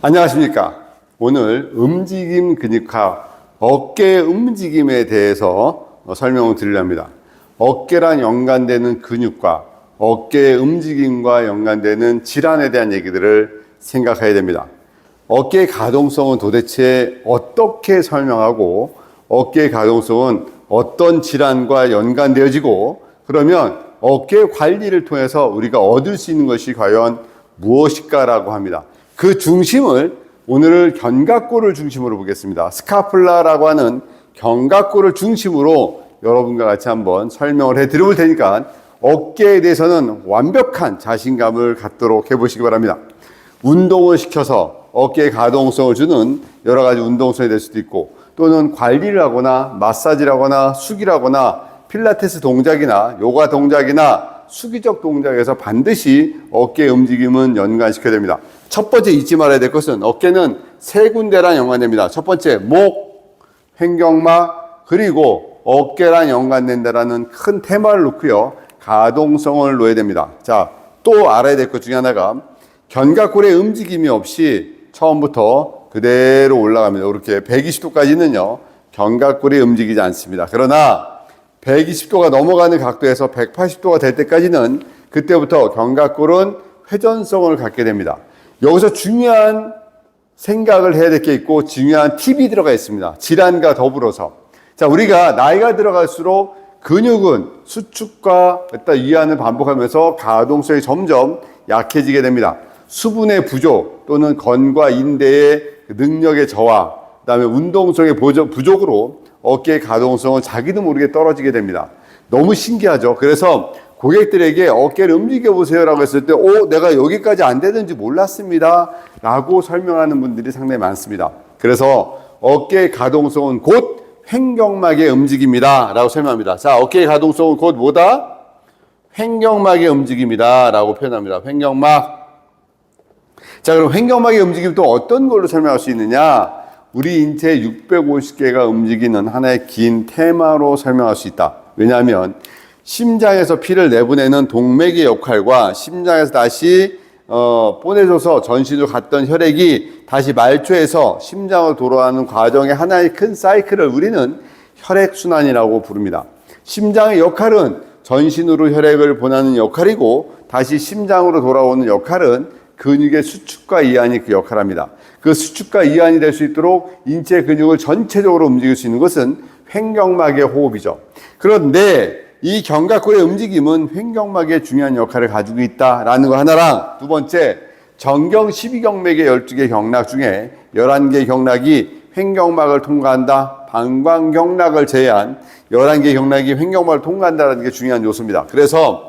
안녕하십니까. 오늘 움직임 근육학, 어깨 움직임에 대해서 어, 설명을 드리렵니다. 어깨랑 연관되는 근육과 어깨 움직임과 연관되는 질환에 대한 얘기들을 생각해야 됩니다. 어깨의 가동성은 도대체 어떻게 설명하고 어깨의 가동성은 어떤 질환과 연관되어지고 그러면 어깨 관리를 통해서 우리가 얻을 수 있는 것이 과연 무엇일까라고 합니다. 그 중심을 오늘 견갑골을 중심으로 보겠습니다. 스카플라라고 하는 견갑골을 중심으로 여러분과 같이 한번 설명을 해 드려볼 테니까 어깨에 대해서는 완벽한 자신감을 갖도록 해보시기 바랍니다. 운동을 시켜서 어깨에 가동성을 주는 여러 가지 운동성이 될 수도 있고 또는 관리를 하거나 숙이를 하거나 필라테스 동작이나 요가 동작이나 수기적 동작에서 반드시 어깨 움직임은 연관시켜야 됩니다. 첫 번째 잊지 말아야 될 것은 어깨는 세 군데랑 연관됩니다. 첫 번째 목, 횡격막 그리고 어깨랑 연관된다라는 큰 테마를 놓고요. 가동성을 놓아야 됩니다. 자, 또 알아야 될 것 중에 하나가 견갑골의 움직임이 없이 처음부터 그대로 올라갑니다. 이렇게 120도까지는요. 견갑골이 움직이지 않습니다. 그러나 120도가 넘어가는 각도에서 180도가 될 때까지는 그때부터 견갑골은 회전성을 갖게 됩니다. 여기서 중요한 생각을 해야 될 게 있고 중요한 팁이 들어가 있습니다. 질환과 더불어서. 자, 우리가 나이가 들어갈수록 근육은 수축과 일단 이완을 반복하면서 가동성이 점점 약해지게 됩니다. 수분의 부족 또는 건과 인대의 능력의 저하, 그다음에 운동성의 부족으로 어깨의 가동성은 자기도 모르게 떨어지게 됩니다. 너무 신기하죠. 그래서 고객들에게 어깨를 움직여 보세요라고 했을 때, 오, 내가 여기까지 안 되는지 몰랐습니다. 라고 설명하는 분들이 상당히 많습니다. 그래서 어깨의 가동성은 곧 횡격막의 움직임이다. 라고 설명합니다. 자, 어깨의 가동성은 곧 뭐다? 횡격막의 움직임이다. 라고 표현합니다. 횡격막. 자, 그럼 횡격막의 움직임 또 어떤 걸로 설명할 수 있느냐? 우리 인체 650개가 움직이는 하나의 긴 테마로 설명할 수 있다. 왜냐하면 심장에서 피를 내보내는 동맥의 역할과 심장에서 다시 어, 보내줘서 전신으로 갔던 혈액이 다시 말초에서 심장으로 돌아가는 과정의 하나의 큰 사이클을 우리는 혈액순환이라고 부릅니다. 심장의 역할은 전신으로 혈액을 보내는 역할이고 다시 심장으로 돌아오는 역할은 근육의 수축과 이완이 그 역할을 합니다. 그 수축과 이완이 될 수 있도록 인체 근육을 전체적으로 움직일 수 있는 것은 횡격막의 호흡이죠. 그런데 이 견갑골의 움직임은 횡격막의 중요한 역할을 가지고 있다라는 거 하나랑 두 번째 정경 12경맥의 12개 경락 중에 11개 경락이 횡격막을 통과한다. 방광경락을 제외한 11개 경락이 횡격막을 통과한다는 게 중요한 요소입니다. 그래서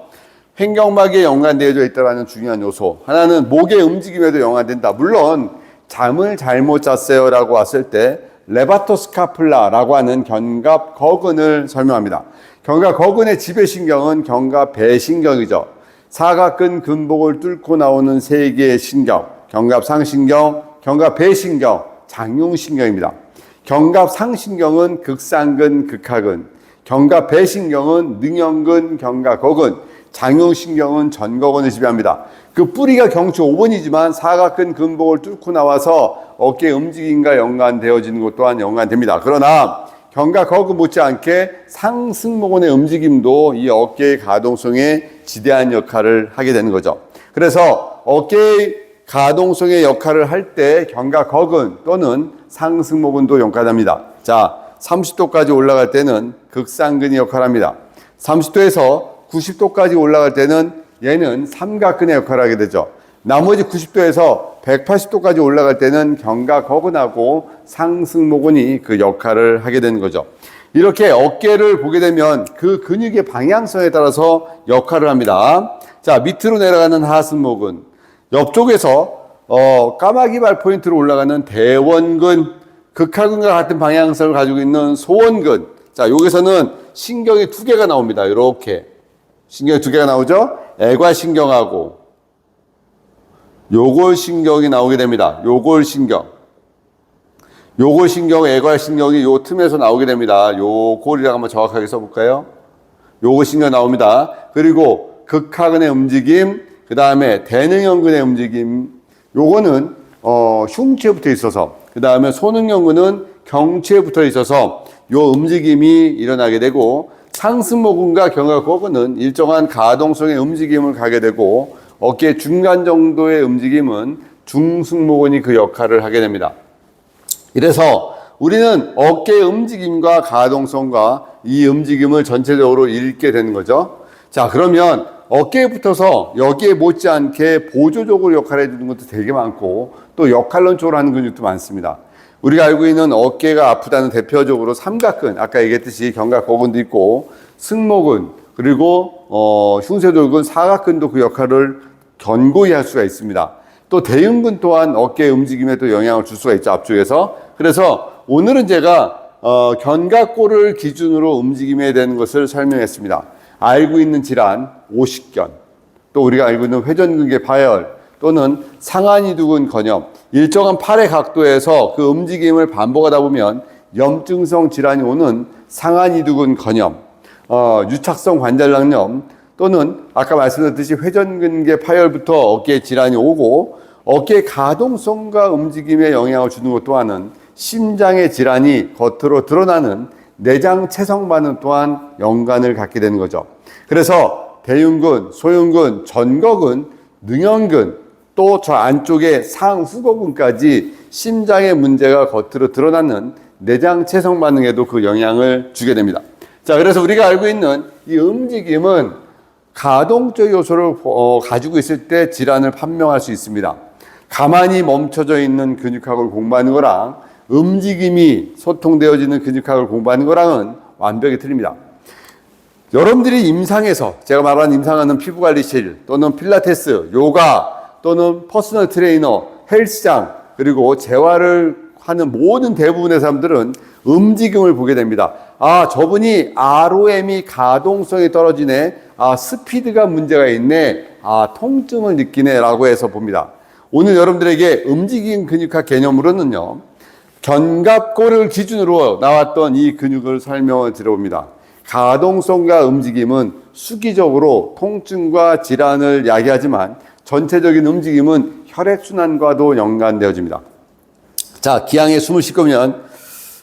횡격막에 연관되어져 있다는 중요한 요소. 하나는 목의 움직임에도 연관된다. 물론 잠을 잘못 잤어요 라고 왔을 때 레바토스카플라라고 하는 견갑 거근을 설명합니다. 견갑 거근의 지배신경은 견갑 배신경이죠. 사각근 근복을 뚫고 나오는 세 개의 신경, 견갑 상신경, 견갑 배신경, 장용신경입니다. 견갑 상신경은 극상근, 극하근, 견갑 배신경은 능형근, 견갑 거근, 장용신경은 전거근을 지배합니다. 그 뿌리가 경추 5번이지만 사각근 근복을 뚫고 나와서 어깨 움직임과 연관되어지는 것 또한 연관됩니다. 그러나 견갑 거근 못지않게 상승모근의 움직임도 이 어깨의 가동성에 지대한 역할을 하게 되는 거죠. 그래서 어깨의 가동성의 역할을 할 때 견갑 거근 또는 상승모근도 연관합니다. 자, 30도까지 올라갈 때는 극상근이 역할합니다. 30도에서 90도까지 올라갈 때는 얘는 삼각근의 역할을 하게 되죠. 나머지 90도에서 180도까지 올라갈 때는 견갑 거근하고 상승모근이 그 역할을 하게 되는 거죠. 이렇게 어깨를 보게 되면 그 근육의 방향성에 따라서 역할을 합니다. 자, 밑으로 내려가는 하승모근. 옆쪽에서 어, 까마귀발 포인트로 올라가는 대원근, 극하근과 같은 방향성을 가지고 있는 소원근. 자, 여기서는 신경이 두 개가 나옵니다. 이렇게. 신경이 두 개가 나오죠? 애과신경하고 요골신경이 나오게 됩니다. 요골신경. 요골신경, 애과신경이 요 틈에서 나오게 됩니다. 요골이라고 한번 정확하게 써볼까요? 요골신경 나옵니다. 그리고 극하근의 움직임, 그 다음에 대능형근의 움직임, 요거는 어, 흉추에 붙어 있어서 그 다음에 손흥연근은 경추에 붙어 있어서 요 움직임이 일어나게 되고 상승모근과 견갑골근은 일정한 가동성의 움직임을 가게 되고 어깨 중간 정도의 움직임은 중승모근이 그 역할을 하게 됩니다. 이래서 우리는 어깨 움직임과 가동성과 이 움직임을 전체적으로 읽게 되는 거죠. 자, 그러면 어깨에 붙어서 여기에 못지않게 보조적으로 역할을 해주는 것도 되게 많고 또 역할론적으로 하는 근육도 많습니다. 우리가 알고 있는 어깨가 아프다는 대표적으로 삼각근, 아까 얘기했듯이 견갑골근도 있고 승모근, 그리고 어, 흉쇄돌근, 사각근도 그 역할을 견고히 할 수가 있습니다. 또 대흉근 또한 어깨 움직임에 도 영향을 줄 수가 있죠 앞쪽에서. 그래서 오늘은 제가 어, 견갑골을 기준으로 움직임에 대한 것을 설명했습니다. 알고 있는 질환 오십견. 또 우리가 알고 있는 회전근개 파열 또는 상하이두근 건염 일정한 팔의 각도에서 그 움직임을 반복하다 보면 염증성 질환이 오는 상하이두근 건염 어, 유착성 관절낭염 또는 아까 말씀드렸듯이 회전근개 파열부터 어깨에 질환이 오고 어깨 가동성과 움직임에 영향을 주는 것 또한은 심장의 질환이 겉으로 드러나는 내장 체성 반응 또한 연관을 갖게 되는 거죠. 그래서 대흉근, 소흉근, 전거근, 능형근 또 저 안쪽에 상후거근까지 심장의 문제가 겉으로 드러나는 내장 체성 반응에도 그 영향을 주게 됩니다. 자, 그래서 우리가 알고 있는 이 움직임은 가동적 요소를 어, 가지고 있을 때 질환을 판명할 수 있습니다. 가만히 멈춰져 있는 근육학을 공부하는 거랑 움직임이 소통되어지는 근육학을 공부하는 거랑은 완벽히 틀립니다. 여러분들이 임상에서 제가 말하는 임상하는 피부관리실 또는 필라테스, 요가 또는 퍼스널 트레이너, 헬스장 그리고 재활을 하는 모든 대부분의 사람들은 움직임을 보게 됩니다. 아, 저분이 ROM이 가동성이 떨어지네. 아, 스피드가 문제가 있네. 아, 통증을 느끼네. 라고 해서 봅니다. 오늘 여러분들에게 움직임 근육학 개념으로는요, 견갑골을 기준으로 나왔던 이 근육을 설명을 드려봅니다. 가동성과 움직임은 수기적으로 통증과 질환을 야기하지만 전체적인 움직임은 혈액순환과도 연관되어집니다. 자, 기항에 숨을 쉬으면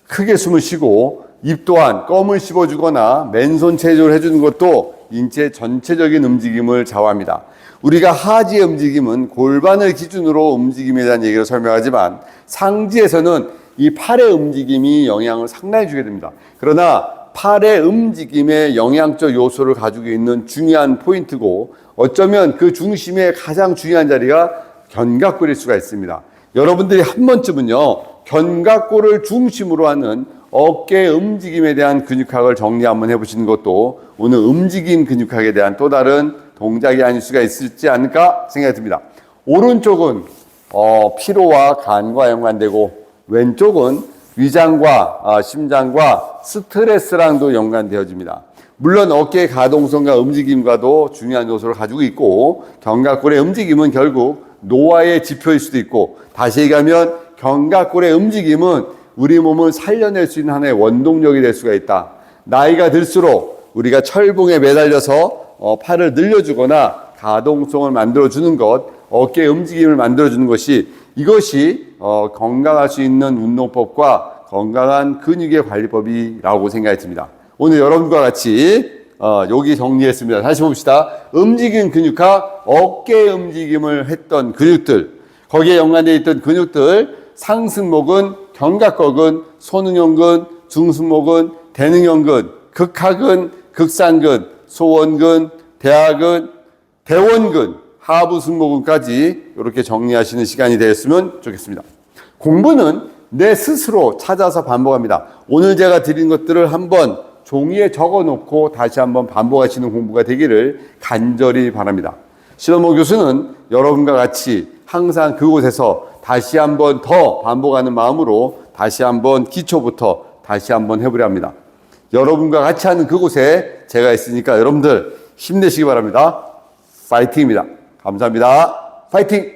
크게 숨을 쉬고 입 또한 껌을 씹어주거나 맨손 체조를 해주는 것도 인체 전체적인 움직임을 좌우합니다. 우리가 하지의 움직임은 골반을 기준으로 움직임에 대한 얘기를 설명하지만 상지에서는 이 팔의 움직임이 영향을 상당히 주게 됩니다. 그러나 팔의 움직임에 영향적 요소를 가지고 있는 중요한 포인트고 어쩌면 그 중심의 가장 중요한 자리가 견갑골일 수가 있습니다. 여러분들이 한 번쯤은요, 견갑골을 중심으로 하는 어깨 움직임에 대한 근육학을 정리 한번 해보시는 것도 오늘 움직임 근육학에 대한 또 다른 동작이 아닐 수가 있을지 않을까 생각이 듭니다. 오른쪽은 어, 피로와 간과 연관되고 왼쪽은 위장과 아, 심장과 스트레스랑도 연관되어집니다. 물론 어깨의 가동성과 움직임과도 중요한 요소를 가지고 있고 견갑골의 움직임은 결국 노화의 지표일 수도 있고 다시 얘기하면 견갑골의 움직임은 우리 몸을 살려낼 수 있는 하나의 원동력이 될 수가 있다. 나이가 들수록 우리가 철봉에 매달려서 어, 팔을 늘려주거나 가동성을 만들어주는 것, 어깨 움직임을 만들어주는 것이 이것이 어, 건강할 수 있는 운동법과 건강한 근육의 관리법이라고 생각이 듭니다. 오늘 여러분과 같이 어, 여기 정리했습니다. 다시 봅시다. 움직임 근육과 어깨 움직임을 했던 근육들, 거기에 연관되어 있던 근육들, 상승목은, 견갑골근, 손흥연근, 중승목은, 대능연근, 극하근, 극상근, 소원근, 대하근, 대원근, 하부 승모근까지 이렇게 정리하시는 시간이 되었으면 좋겠습니다. 공부는 내 스스로 찾아서 반복합니다. 오늘 제가 드린 것들을 한번 종이에 적어 놓고 다시 한번 반복하시는 공부가 되기를 간절히 바랍니다. 신원모 교수는 여러분과 같이 항상 그곳에서 다시 한번 더 반복하는 마음으로 다시 한번 기초부터 다시 한번 해보려 합니다. 여러분과 같이 하는 그곳에 제가 있으니까 여러분들 힘내시기 바랍니다. 파이팅입니다. 감사합니다. 파이팅!